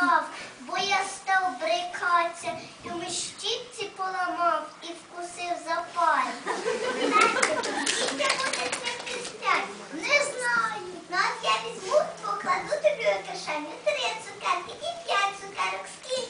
завивав, бо я став брикатися, в щіпці поламав і вкусив за. Дітя буде цвісти спять. Не знаю. Ну от я візьму, покладу тобі у кишеню три цукерки і п'ять цукерок. Скільки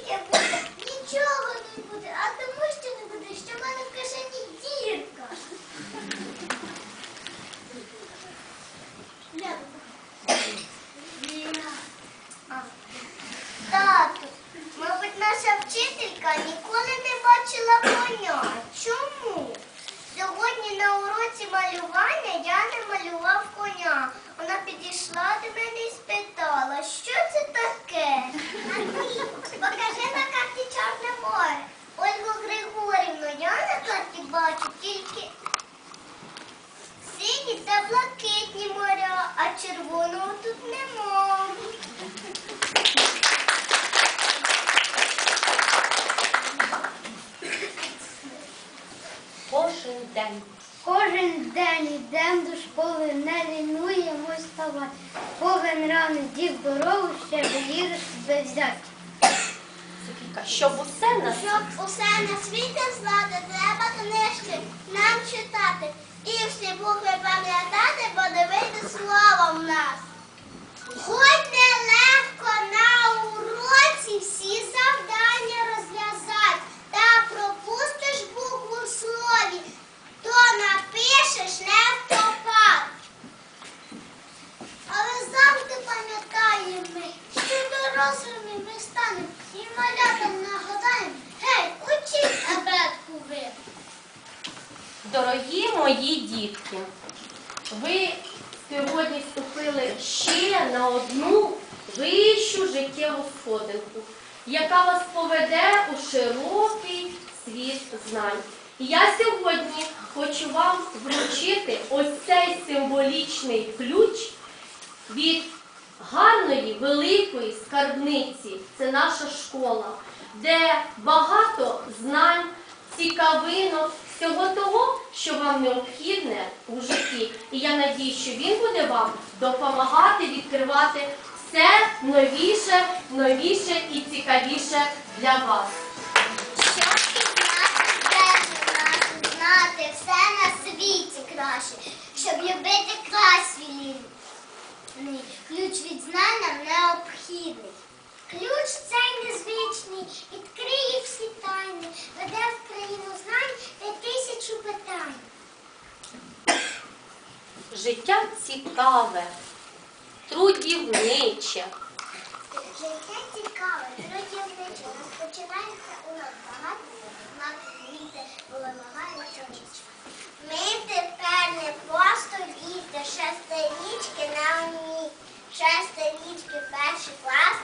та блакитні моря, а червоного тут нема. Кожен день. Кожен день йдем до школи, не лінуємось вставати. Повен рано дів дорогу, ще вір себе взяти. Щоб усе на Щоб усе на світі знати, треба книжки нам читати. Букви пам'ятати, бо дивити вийде слово в нас. Хоч Дорогі мої дітки, ви сьогодні вступили ще на одну вищу життєву сходинку, яка вас поведе у широкий світ знань. Я сьогодні хочу вам вручити ось цей символічний ключ від гарної великої скарбниці. Це наша школа, де багато знань, цікавинок, всього того, що вам необхідне у житті. І я надію, що він буде вам допомагати відкривати все новіше, новіше і цікавіше для вас. Щоб землю нашу, знати все на світі краще, щоб любити край свій. Ключ від знань нам необхідний. Ключ цей незвичний, відкриє Життя цікаве, трудівниче. Життя цікаве, трудівниче, розпочинається у нас багато, знак літе, вимагається річка. Ми тепер не просто діти, шестирічки на умі. Шестирічки перший клас,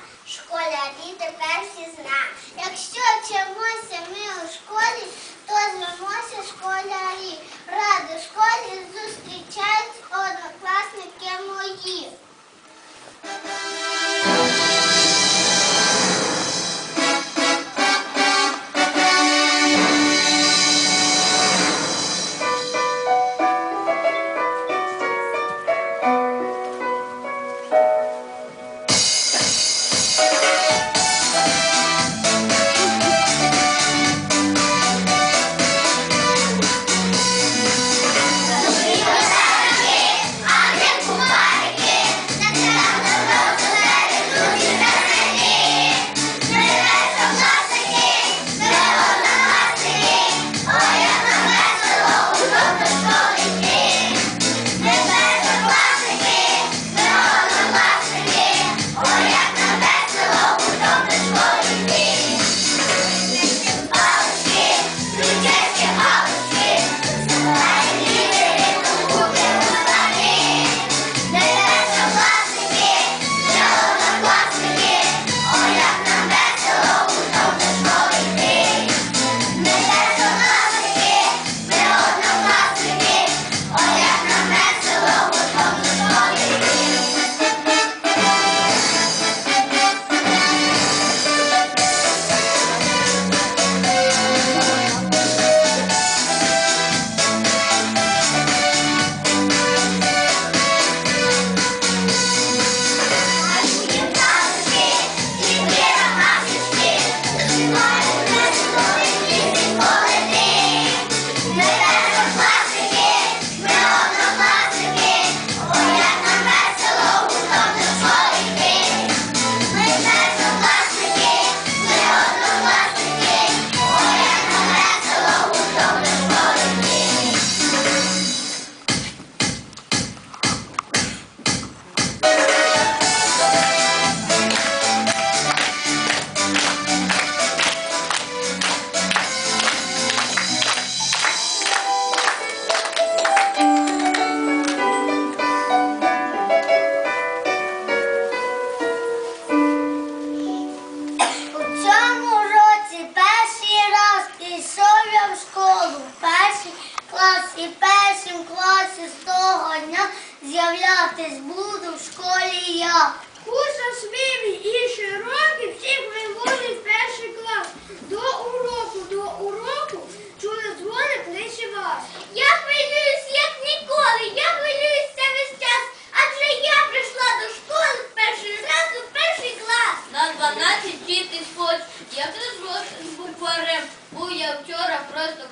я вчора просто